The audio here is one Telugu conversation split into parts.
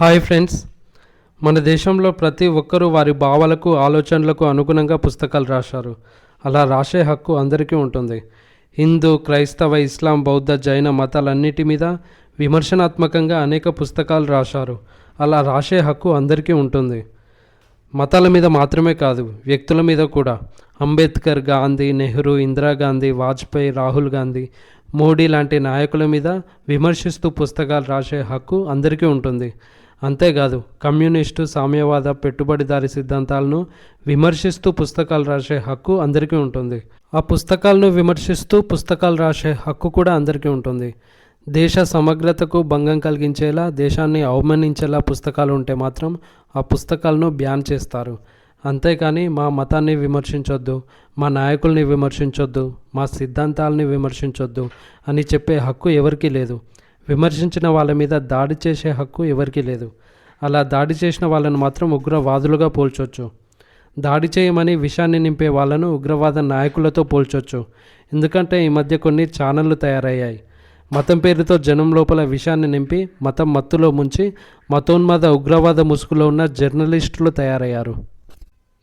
Hi friends. మన దేశంలో ప్రతి ఒక్కరూ వారి భావాలకు ఆలోచనలకు అనుగుణంగా పుస్తకాలు రాశారు. అలా రాసే హక్కు అందరికీ ఉంటుంది. హిందూ క్రైస్తవ ఇస్లాం బౌద్ధ జైన మతాలన్నిటి మీద విమర్శనాత్మకంగా అనేక పుస్తకాలు రాశారు. అలా రాసే హక్కు అందరికీ ఉంటుంది. మతాల మీద మాత్రమే కాదు వ్యక్తుల మీద కూడా. అంబేద్కర్ గాంధీ నెహ్రూ ఇందిరాగాంధీ వాజ్పేయి రాహుల్ గాంధీ మోడీ లాంటి నాయకుల మీద విమర్శిస్తూ పుస్తకాలు రాసే హక్కు అందరికీ ఉంటుంది. అంతేకాదు కమ్యూనిస్టు సామ్యవాద పెట్టుబడిదారి సిద్ధాంతాలను విమర్శిస్తూ పుస్తకాలు రాసే హక్కు అందరికీ ఉంటుంది. ఆ పుస్తకాలను విమర్శిస్తూ పుస్తకాలు రాసే హక్కు కూడా అందరికీ ఉంటుంది. దేశ సమగ్రతకు భంగం కలిగించేలా దేశాన్ని అవమానించేలా పుస్తకాలు ఉంటే మాత్రం ఆ పుస్తకాలను బ్యాన్ చేస్తారు. అంతేకాని మా మతాన్ని విమర్శించొద్దు మా నాయకుల్ని విమర్శించొద్దు మా సిద్ధాంతాలని విమర్శించొద్దు అని చెప్పే హక్కు ఎవరికీ లేదు. విమర్శించిన వాళ్ళ మీద దాడి చేసే హక్కు ఎవరికీ లేదు. అలా దాడి చేసిన వాళ్ళను మాత్రం ఉగ్రవాదులుగా పోల్చొచ్చు. దాడి చేయమని విషాన్ని నింపే వాళ్ళను ఉగ్రవాద నాయకులతో పోల్చొచ్చు. ఎందుకంటే ఈ మధ్య కొన్ని ఛానళ్ళు తయారయ్యాయి. మతం పేరుతో జనం లోపల విషాన్ని నింపి మతం మత్తులో ముంచి మతోన్మాద ఉగ్రవాద ముసుగులో ఉన్న జర్నలిస్టులు తయారయ్యారు.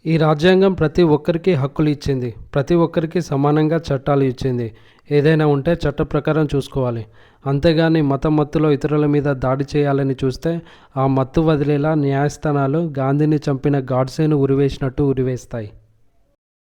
ఈ రాజ్యాంగం ప్రతి ఒక్కరికి హక్కులు ఇచ్చింది. ప్రతి ఒక్కరికి సమానంగా చట్టాలు ఇచ్చింది. ఏదైనా ఉంటే చట్ట ప్రకారం చూసుకోవాలి. అంతేగాని మతం మత్తులో ఇతరుల మీద దాడి చేయాలని చూస్తే ఆ మత్తు వదిలేలా న్యాయస్థానాలు గాంధీని చంపిన గాడ్సేను ఉరివేసినట్టు ఉరివేస్తాయి.